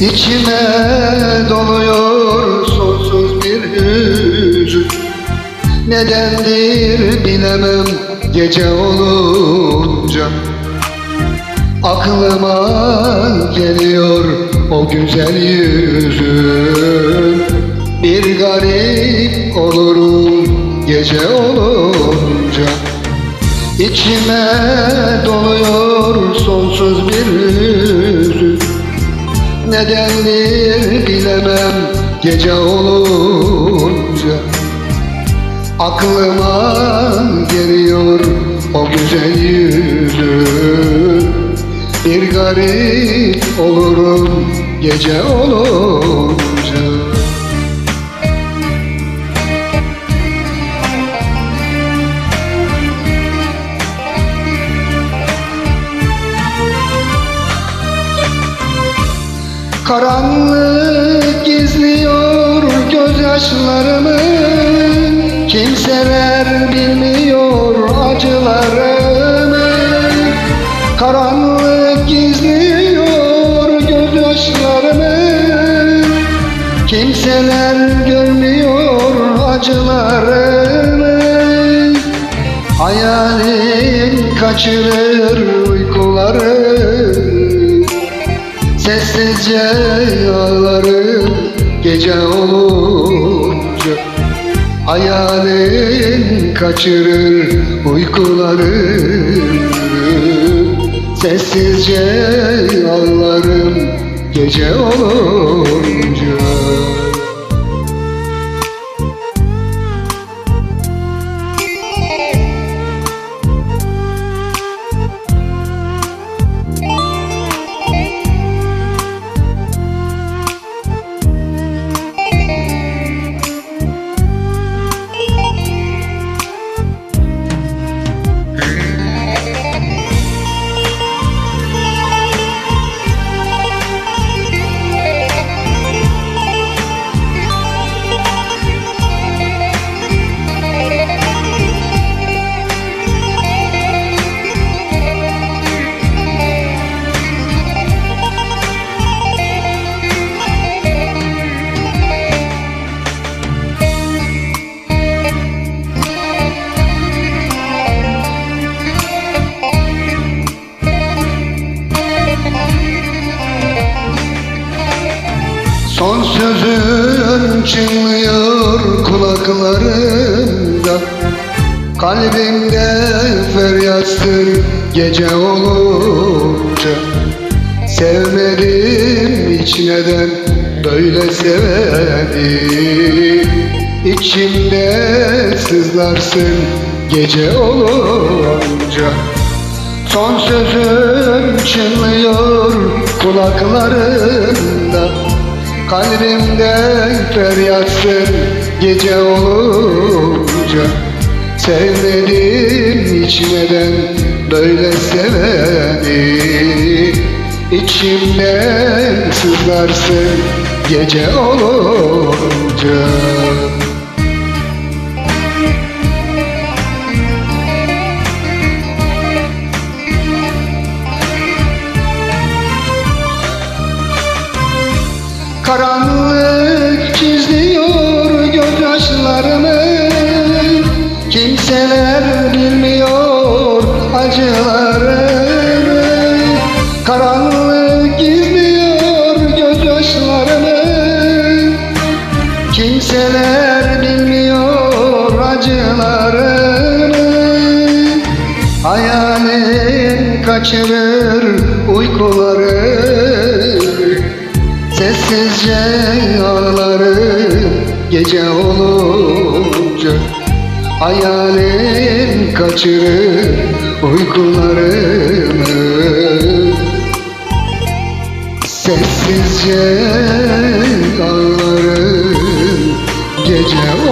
İçime doluyor sonsuz bir hüzün Nedendir bilemem gece olunca. Aklıma geliyor o güzel yüzün Bir garip olurum gece olunca. İçime doluyor Nedendir bilemem gece olunca. Aklıma geliyor o güzel yüzün Bir garip olurum gece olunca Karanlık gizliyor gözyaşlarımı. Kimseler bilmiyor acılarımı. Karanlık gizliyor gözyaşlarımı. Kimseler görmüyor acılarımı. Hayalim kaçırır Sessizce ağlarım gece olunca Hayalin kaçırır uykularımı Sessizce ağlarım gece olunca sözün çınlıyor kulaklarımda. Kalbimde feryatsın gece olunca. Sevmedim hiç neden böyle seveni İçimde sızlarsın gece olunca. Son sözüm çınlıyor kulaklarımda Kalbimde feryatsın gece olunca. Sevmedim hiç neden böyle seveni İçimden sızlarsın gece olunca Karanlık çiziyor gözyaşlarımı. Kimseler bilmiyor acılarımı. Karanlık gizliyor gözyaşlarımı. Kimseler bilmiyor acılarımı. Hayalin kaçırır uykuları sessizce ağlarım Gece olunca Hayalim kaçırır uykularımı Sessizce ağlarım Gece